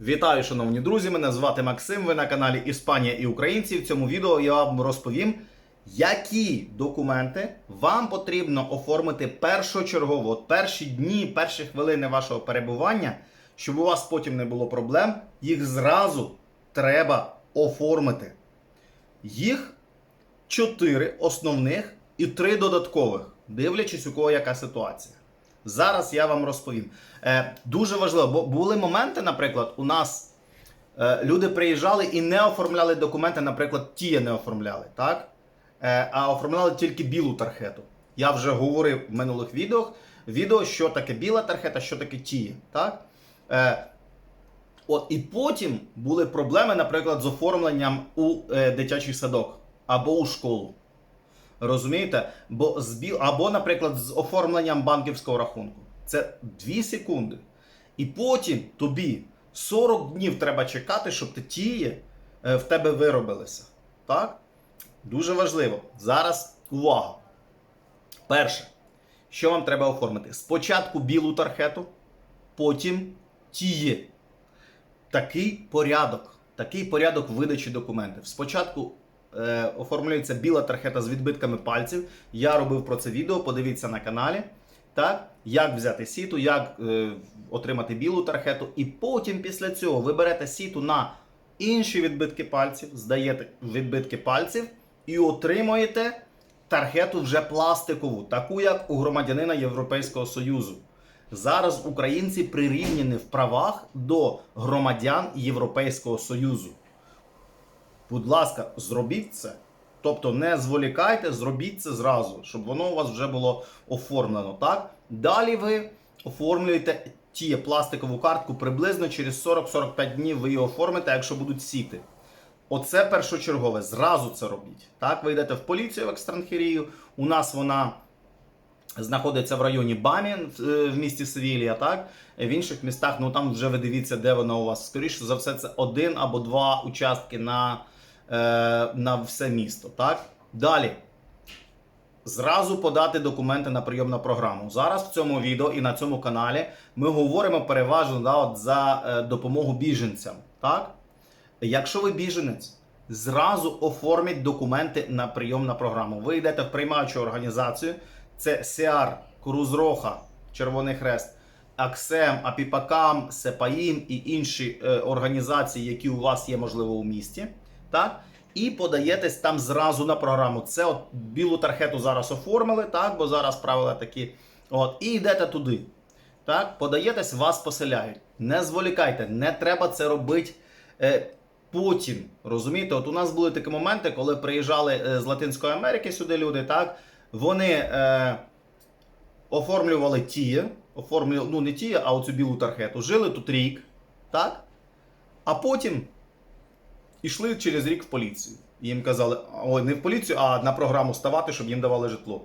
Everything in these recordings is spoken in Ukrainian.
Вітаю, шановні друзі! Мене звати Максим. Ви на каналі Іспанія і Українці. В цьому відео я вам розповім, які документи вам потрібно оформити першочергово, от перші дні, перші хвилини вашого перебування, щоб у вас потім не було проблем. Їх зразу треба оформити. Їх чотири основних і три додаткових, дивлячись, у кого яка ситуація. Зараз я вам розповім. Е, дуже важливо, бо були моменти, наприклад, у нас е, люди приїжджали і не оформляли документи, наприклад, тіє не оформляли, так? Е, а оформляли тільки білу тархету. Я вже говорив в минулих відео, відео що таке біла тархета, що таке тіє. Так? Е, От, і потім були проблеми, наприклад, з оформленням у е, дитячий садок або у школу. Розумієте? Бо з біл... Або, наприклад, з оформленням банківського рахунку. Це 2 секунди. І потім тобі 40 днів треба чекати, щоб ті тії е, в тебе виробилися. Так? Дуже важливо. Зараз увага. Перше, що вам треба оформити? Спочатку білу тархету, потім тіє. Такий порядок. Такий порядок видачі документів. Спочатку е, оформлюється біла тархета з відбитками пальців. Я робив про це відео, подивіться на каналі. Так, як взяти сіту, як е, отримати білу тархету, і потім після цього ви берете сіту на інші відбитки пальців, здаєте відбитки пальців і отримуєте тархету вже пластикову, таку як у громадянина Європейського Союзу. Зараз українці прирівняні в правах до громадян Європейського Союзу. Будь ласка, зробіть це. Тобто не зволікайте, зробіть це зразу, щоб воно у вас вже було оформлено. Так? Далі ви оформлюєте ті пластикову картку приблизно через 40-45 днів ви її оформите, якщо будуть сіти. Оце першочергове, зразу це робіть. Так, ви йдете в поліцію в екстранхерію. У нас вона знаходиться в районі Бамі в в місті Севілія, так? В інших містах, ну там вже ви дивіться, де вона у вас. Скоріше за все, це один або два участки на, е, на все місто. Так? Далі. Зразу подати документи на прийом на програму. Зараз в цьому відео і на цьому каналі ми говоримо переважно да, от за е, допомогу біженцям. Так? Якщо ви біженець, зразу оформіть документи на прийом на програму. Ви йдете в приймаючу організацію, це СІАР, Крузроха, Червоний Хрест, Аксем, Апіпакам, Сепаїм і інші е, організації, які у вас є, можливо, у місті. Так? І подаєтесь там зразу на програму. Це от білу тархету зараз оформили, так? бо зараз правила такі. От, І йдете туди. Так? Подаєтесь, вас поселяють. Не зволікайте, не треба це робити. Е, Потім, розумієте, от у нас були такі моменти, коли приїжджали е, з Латинської Америки сюди люди, так? Вони е, оформлювали ті, оформлювали, ну не ті, а оцю білу тархету. Жили тут рік, так? А потім ішли через рік в поліцію. Їм казали, ой, не в поліцію, а на програму ставати, щоб їм давали житло.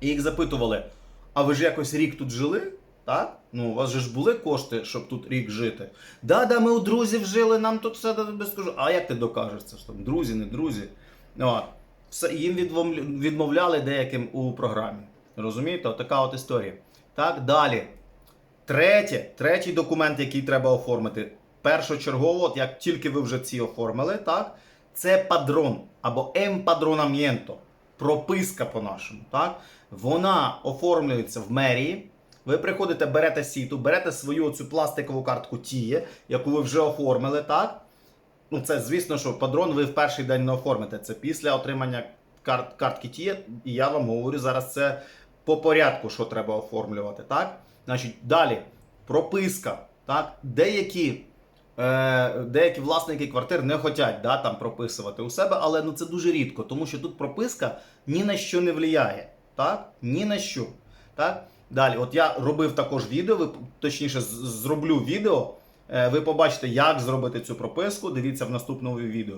І їх запитували: а ви ж якось рік тут жили? Так? Ну, у вас же ж були кошти, щоб тут рік жити. Да, да, ми у друзів жили, нам тут все безкажу. А як ти докажеш це? Що там друзі, не друзі? От. Все, їм відмовляли деяким у програмі. Розумієте? Отака от історія. Так, далі. Третє, третій документ, який треба оформити. Першочергово, от як тільки ви вже ці оформили, так, це падрон або емпадронамєнто. Прописка по-нашому. Так? Вона оформлюється в мерії. Ви приходите, берете сіту, берете свою цю пластикову картку Тіє, яку ви вже оформили, так? Ну, це звісно, що падрон ви в перший день не оформите. Це після отримання карт, картки Тіє. І я вам говорю зараз це по порядку, що треба оформлювати. Так? Значить, далі прописка. Так? Деякі, деякі власники квартир не хочуть да, там прописувати у себе, але ну, це дуже рідко, тому що тут прописка ні на що не впливає. Так? Ні на що. Так? Далі, от я робив також відео, ви, точніше, зроблю відео. Е, Ви побачите, як зробити цю прописку. Дивіться в наступному відео.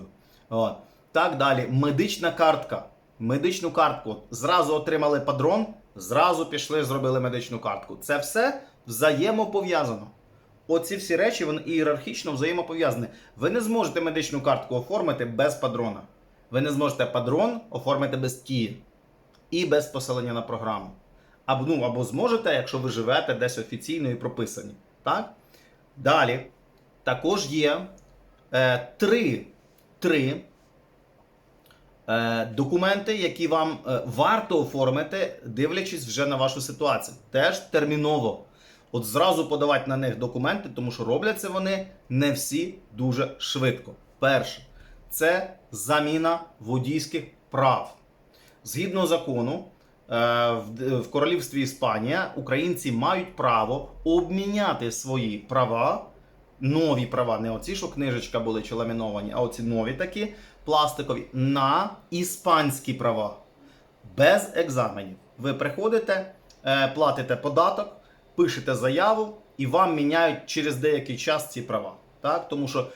От. Так далі. Медична картка. Медичну картку. Зразу отримали падрон, зразу пішли, зробили медичну картку. Це все взаємопов'язано. Оці всі речі вони ієрархічно взаємопов'язані. Ви не зможете медичну картку оформити без падрона. Ви не зможете падрон оформити без ті і без посилення на програму. Або, ну, або зможете, якщо ви живете десь офіційно і прописані. Так? Далі. також є е, три, три е, документи, які вам е, варто оформити, дивлячись вже на вашу ситуацію. Теж терміново. От зразу подавати на них документи, тому що робляться вони не всі дуже швидко. Перше, це заміна водійських прав. Згідно закону, е, в- королівстві Іспанія українці мають право обміняти свої права, нові права, не оці, що книжечка були чи ламіновані, а оці нові такі пластикові, на іспанські права. Без екзаменів. Ви приходите, е, платите податок, пишете заяву, і вам міняють через деякий час ці права. Так? Тому що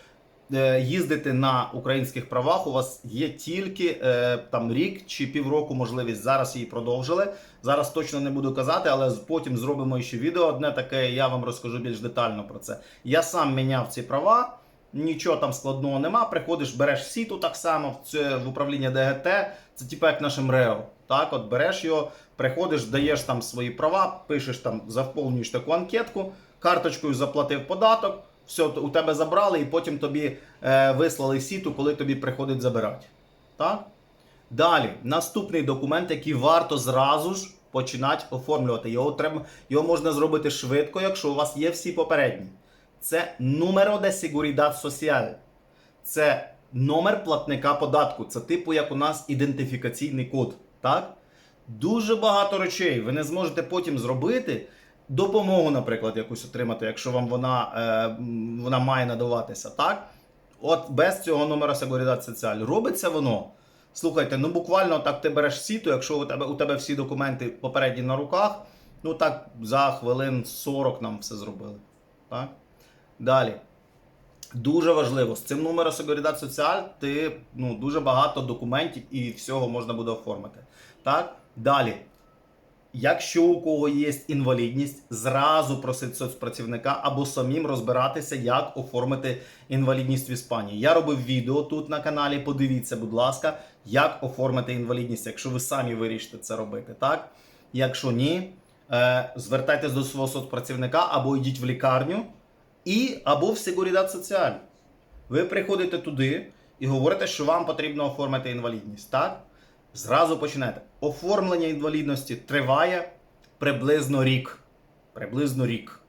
е, їздити на українських правах у вас є тільки е, там рік чи півроку можливість. Зараз її продовжили. Зараз точно не буду казати, але потім зробимо ще відео. Одне таке, я вам розкажу більш детально про це. Я сам міняв ці права. Нічого там складного нема. Приходиш, береш сіту так само в, це, в управління ДГТ. Це типу як наше МРЕО. Так, от береш його, приходиш, даєш там свої права, пишеш там, заповнюєш таку анкетку, карточкою заплатив податок, все, у тебе забрали, і потім тобі е, вислали сіту, коли тобі приходить забирати. Так? Далі, наступний документ, який варто зразу ж починати оформлювати. Його, треба, його можна зробити швидко, якщо у вас є всі попередні. Це numero de seguridad social. Це номер платника податку. Це типу як у нас ідентифікаційний код. Так? Дуже багато речей ви не зможете потім зробити. Допомогу, наприклад, якусь отримати, якщо вам вона, е, вона має надаватися. Так? От без цього номера Seguridad Social. Робиться воно. Слухайте, ну буквально так ти береш сіту, якщо у тебе, у тебе всі документи попередні на руках, ну так за хвилин 40 нам все зробили. Так? Далі. Дуже важливо, з цим номером Seguridad Social ти ну, дуже багато документів і всього можна буде оформити. Так? Далі. Якщо у кого є інвалідність, зразу просить соцпрацівника або самим розбиратися, як оформити інвалідність в Іспанії. Я робив відео тут на каналі. Подивіться, будь ласка, як оформити інвалідність, якщо ви самі вирішите це робити. Так? Якщо ні, е, звертайтесь до свого соцпрацівника або йдіть в лікарню, і або в Seguridad Social. Ви приходите туди і говорите, що вам потрібно оформити інвалідність. Так? Зразу починаєте. Оформлення інвалідності триває приблизно рік. Приблизно рік.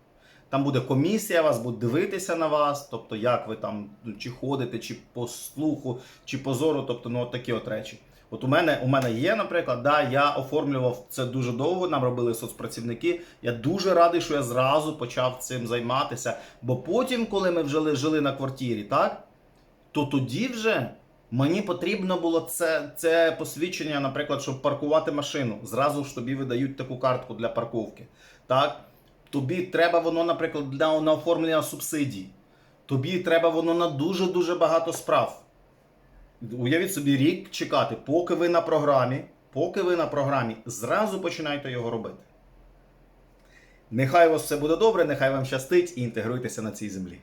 Там буде комісія, вас буде дивитися на вас, тобто як ви там чи ходите, чи по слуху, чи по зору, тобто ну от такі от речі. От у мене у мене є, наприклад, да, я оформлював це дуже довго, нам робили соцпрацівники. Я дуже радий, що я зразу почав цим займатися. Бо потім, коли ми вже жили, на квартирі, так, то тоді вже мені потрібно було це, це посвідчення, наприклад, щоб паркувати машину. Зразу ж тобі видають таку картку для парковки. Так? Тобі треба воно, наприклад, для на оформлення субсидій. Тобі треба воно на дуже-дуже багато справ. Уявіть собі рік чекати, поки ви на програмі, поки ви на програмі, зразу починайте його робити. Нехай у вас все буде добре, нехай вам щастить і інтегруйтеся на цій землі.